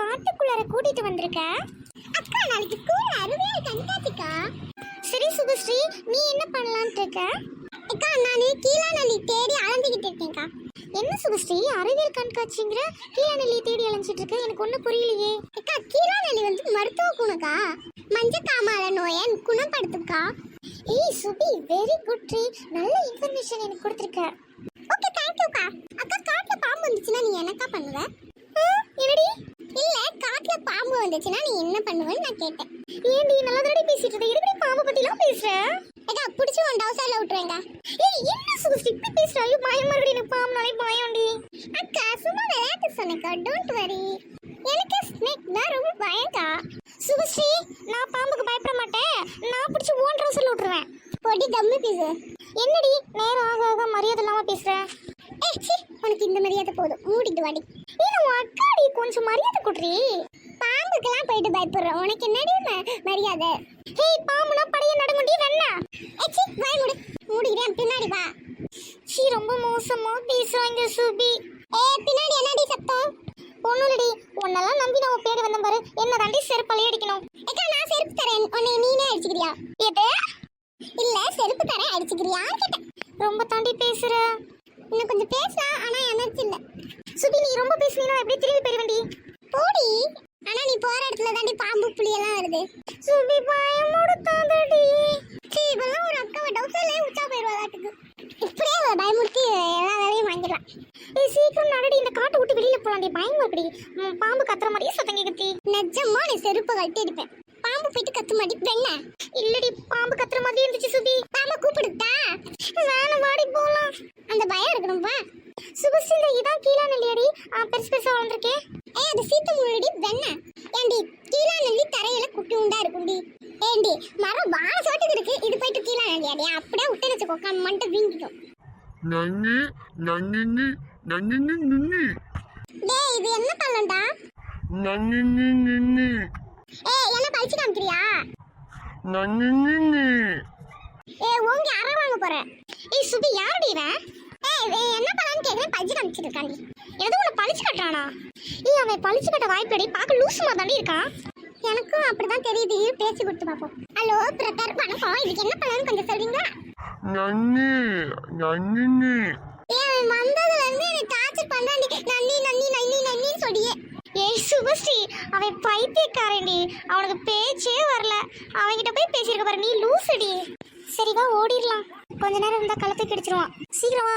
காட்டுக்குள்ளார கூட்டிட்டு வந்திருக்க? அக்கா நாளைக்கு ஸ்கூல்ல அருமையா கண்காட்சிக்கா சரி சுபஸ்ரீ நீ என்ன பண்ணலாம்னு இருக்க? அக்கா நான் கீழாநெல்லி தேடி அலைஞ்சிக்கிட்டு இருக்கேன்க்கா. என்ன சுபஸ்ரீ அறிவியல் கண்காட்சிங்கிற கீழாநெல்லி தேடி அலைஞ்சிட்டு இருக்க? எனக்கு ஒன்றும் புரியலையே. அக்கா கீழாநெல்லி வந்து மருத்துவ குணக்கா? மஞ்சக்காமால நோயை குணப்படுத்துக்கா ஏய் சுபி வெரி குட் ட்ரீ நல்ல இன்ஃபர்மேஷன் எனக்கு கொடுத்துருக்க. ஓகே தேங்க் யூக்கா அக்கா காட்டில் பாம்பு வந்துச்சுன்னா நீ என்னக்கா பண்ணுவேன் பாம்பு வந்துச்சுன்னா நீ என்ன பண்ணுவேன்னு நான் கேட்டேன். ஏண்டி நல்லா தாடி பேசிட்டு இருக்க? எதுக்கு பாம்பு பத்திலாம் பேசுற? ஏக்கா பிடிச்சி ஒன் டவுசர்ல விட்டுறேங்க ஏய் என்ன சுகுஸ்டி இப்படி பேசுற? ஐயோ பயம் மறுபடியும் எனக்கு பாம்புனாலே பயம்டி. அக்கா சும்மா விளையாட்டு சொன்னக்கா டோன்ட் வரி எனக்கு ஸ்னேக் தான் ரொம்ப பயங்கா சுகுஸ்ரீ நான் பாம்புக்கு பயப்பட மாட்டேன். நான் பிடிச்சி ஓன் டவுசர்ல விட்டுருவேன். பொடி கம்மி பீஸு என்னடி நேரம் ஆக ஆக மரியாதை இல்லாம பேசுற? ஏ சி உனக்கு இந்த மரியாதை போதும். மூடிட்டு வாடி. ஏய் உன் அக்காடி கொஞ்சம் மரியாதை கொடுறீ. பாம்புக்கெல்லாம் போயிட்டு பயப்படுற உனக்கு என்னடி மரியாதை? ஹே பாம்புனா படைய நடமுடி வெண்ணா? ஏய் சி வாய் முடி. மூடிக்கிறேன் பின்னாடி வா. சி ரொம்ப மோசமா பேசுறாங்க சுபி. ஏ பின்னாடி என்னடி சத்தம்? ஒண்ணுலடி உன்னெல்லாம் நம்பி நான் பேடி வந்தேன் பாரு. என்ன தாண்டி செருப்பாலே அடிக்கணும். ஏக்கா நான் செருப்பு தரேன். உன்னை நீனே அடிச்சுக்கிறியா? எது இல்ல செருப்பு தரேன். அடிச்சுக்கிறியா? கேட்டேன். ரொம்ப தாண்டி பேசுற. இன்னும் கொஞ்சம் பேசலாம் ஆனா எனர்ஜி இல்ல. சுபி நீ ரொம்ப பேசுனீனா எப்படி திரும்பி போயிருவேண்டி போடி. போற இடத்துல தாண்டி பாம்பு புளி எல்லாம் வருது சுபி பயமுடுத்தாதடி சீ இப்பெல்லாம் ஒரு அக்கா டவுசர்லயே உச்சா போயிருவாளாட்டுக்கு இப்படியே அவளை பயமுறுத்தி எல்லா வேலையும் வாங்கிடலாம். ஏய் சீக்கிரம் நடடி இந்த காட்டை விட்டு வெளியில போலாம்டி பயமா இருக்குடி. பாம்பு கத்துற மாதிரியே சத்தம் கேக்குது. நிஜமா நீ செருப்பு கட்டி இருப்பேன் பாம்பு போயிட்டு கத்து மாட்டி பெண்ண இல்லடி பாம்பு கத்துற மாதிரி இருந்துச்சு சுபி பாம்பை கூப்பிடுதா? வேணும் வாடி போலாம். அந்த பயம் இருக்கணும் வா. சுபசிந்த இதான் கீழா நெல்லியடி. பெருசு பெருசா வளர்ந்துருக்கேன் ஏய் அது சீத்த முன்னாடி வெண்ண நெல்லியாடி அப்படியே விட்டு வச்சுக்கோ. மண்டை வீங்கிடும் நன்னி நன்னினி நன்னினி நின்னி டேய் இது என்ன பழம்டா நன்னினி நின்னி ஏய் என்ன பழிச்சு காமிக்கிறியா? நன்னினி நீ ஏய் ஓங்கி அரை வாங்க போற. ஏய் சுபி யாருடி இவன்? ஏய் இவன் என்ன பழம்னு கேக்குறேன் பழிச்சு காமிச்சிட்டு இருக்காண்டி. ஏதோ உன்னை பழிச்சு கட்டுறானா? ஏய் அவன் பழிச்சு கட்ட வாய்ப்படி பார்க்க லூசு மாதிரி தாண்டி இருக்கான். எனக்கும் அப்படிதான் தெரியுது. இரு, பேச்சு கொடுத்து பார்ப்போம். ஹலோ பிரதர் வணக்கம். இதுக்கு என்ன பழம்னு கொஞ்சம் சொல்றீங்களா நன்னி நன்னினி அவன் வந்ததுல இருந்து என்னை டார்ச்சர் நன்னி நன்னி நன்னி நன்னின்னு சொல்லியே. ஏய் சுபஸ்ரீ அவன் பைத்தியக்காரன்டி. அவனுக்கு பேச்சே வரல. அவன்கிட்ட போய் பேசியிருக்க பாரு நீ லூசுடி. சரி வா ஓடிடலாம். கொஞ்ச நேரம் இருந்தா கழுத்தை கிடிச்சிருவான். சீக்கிரம்